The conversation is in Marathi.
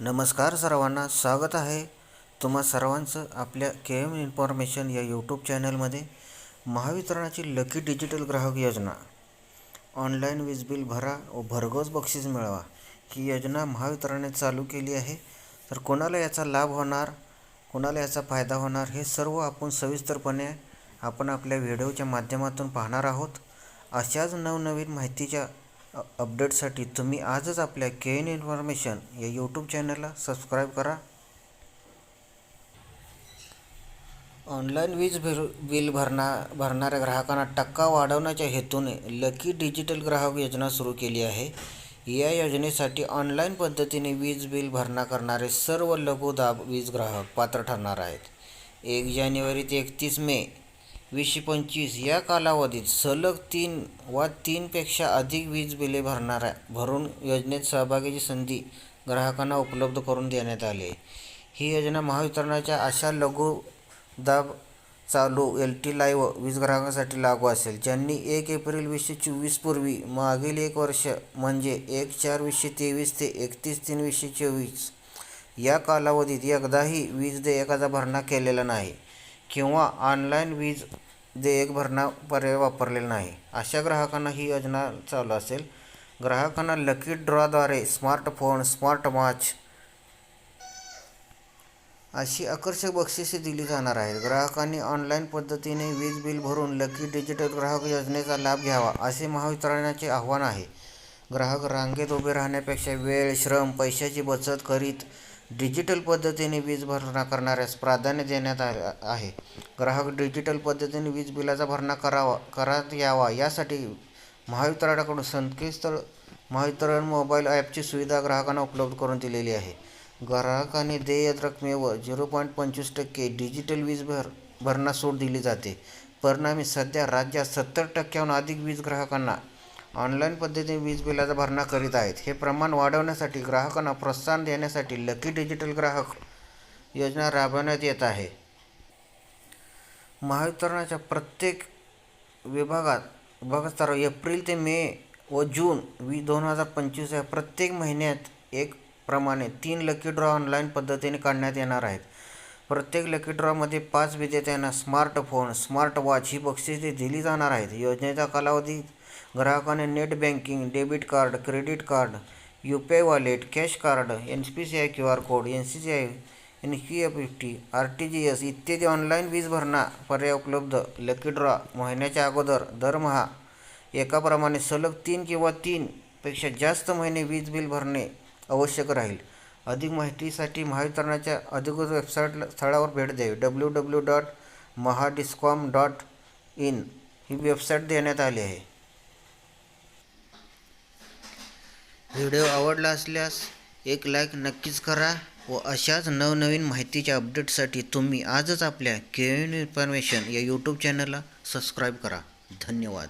नमस्कार सर्वांना स्वागत आहे तुम्हा सर्वांचं आपल्या के एम इन्फॉर्मेशन या यूट्यूब चॅनलमध्ये महावितरणाची लकी डिजिटल ग्राहक योजना. ऑनलाईन वीज बिल भरा व भरघोस बक्षीस मिळवा. ही योजना महावितरणाने चालू केली आहे. तर कोणाला याचा लाभ होणार कोणाला याचा फायदा होणार हे सर्व आपण सविस्तरपणे आपण आपल्या व्हिडिओच्या माध्यमातून पाहणार आहोत. अशाच नवनवीन माहितीच्या अपडेटसाठी तुम्ही आजच आपल्या के एन इन्फॉर्मेशन या यूट्यूब चॅनलला सबस्क्राईब करा. ऑनलाईन वीज भर बिल भरणा भरणाऱ्या ग्राहकांना टक्का वाढवण्याच्या हेतूने लकी डिजिटल ग्राहक योजना सुरू केली आहे. या योजनेसाठी ऑनलाईन पद्धतीने वीज बिल भरणा करणारे सर्व लघुदाब वीज ग्राहक पात्र ठरणार आहेत. एक जानेवारी ते एकतीस मे वीसशे पंचवीस या कालावधीत सलग तीन वा तीनपेक्षा अधिक वीज बिले भरणाऱ्या भरून योजनेत सहभागीची संधी ग्राहकांना उपलब्ध करून देण्यात आली. आहे ही योजना महावितरणाच्या अशा लघु दाब चालू एल टी लाईव्ह वीज ग्राहकांसाठी लागू असेल ज्यांनी एक एप्रिल वीसशे चोवीस पूर्वी मागील एक वर्ष म्हणजे एक चार वीसशे तेवीस ते एकतीस तीन वीसशे चोवीस या कालावधीत एकदाही वीज देयकाचा भरणा केलेला नाही किंवा ऑनलाईन वीज देयक भरणा पर्याय वापरलेला नाही. अशा ग्राहकांना ही योजना चालू असेल. ग्राहकांना लकी ड्रॉद्वारे स्मार्टफोन स्मार्ट वॉच अशी आकर्षक बक्षिसे दिली जाणार आहेत. ग्राहकांनी ऑनलाईन पद्धतीने वीज बिल भरून लकी डिजिटल ग्राहक योजनेचा लाभ घ्यावा असे महावितरणाचे आव्हान आहे. ग्राहक रांगेत उभे राहण्यापेक्षा वेळ श्रम पैशाची बचत करीत डिजिटल पद्धतीने वीज भरणा करणाऱ्यास प्राधान्य देण्यात आले आहे. ग्राहक डिजिटल पद्धतीने वीज बिलाचा भरणा करावा करत यावा यासाठी महावितरणाकडून संकेतस्थळ महावितरण मोबाईल ॲपची सुविधा ग्राहकांना उपलब्ध करून दिलेली आहे. ग्राहकांनी देय रकमेवर झिरो पॉईंट पंचवीस टक्के डिजिटल वीज भर भरणा सूट दिली जाते. परिणामी सध्या राज्यात सत्तर टक्क्याहून अधिक वीज ग्राहकांना ऑनलाईन पद्धतीने वीज बिलाचा भरणा करीत आहेत. हे प्रमाण वाढवण्यासाठी ग्राहकांना प्रोत्साहन देण्यासाठी लकी डिजिटल ग्राहक योजना राबवण्यात येत आहे. महावितरणाच्या प्रत्येक विभागात विभागस्तरावर एप्रिल ते मे व जून वी दोन हजार पंचवीस या प्रत्येक महिन्यात एक प्रमाणे तीन लकी ड्रॉ ऑनलाईन पद्धतीने काढण्यात येणार आहेत. प्रत्येक लकी ड्रॉमध्ये पाच विजेत्यांना स्मार्टफोन स्मार्ट वॉच ही बक्षिसे दिली जाणार आहेत. योजनेचा कालावधी ग्राहकाने net banking debit card credit card U P I wallet cash card N P C I Q R code N C C I R T G S इत्यादी ऑनलाइन वीज भरणा पर्याय उपलब्ध. लकी ड्रॉ महिन्याच्या अगोदर दरमहा एकाप्रमाणे सलग तीन किंवा तीनपेक्षा जास्त महिने वीज बिल भरणे आवश्यक राहील. अधिक माहितीसाठी महावितरणाच्या अधिकृत वेबसाईट स्थळावर भेट द्यावी W W dot Mahadiscom dot in he website देण्यात आली आहे. व्हिडिओ आवडला असल्यास एक लाईक नक्कीच करा व अशाच नवनवीन माहितीच्या अपडेटसाठी तुम्ही आजच आपल्या केन इन्फॉर्मेशन या यूट्यूब चॅनलला सबस्क्राईब करा. धन्यवाद.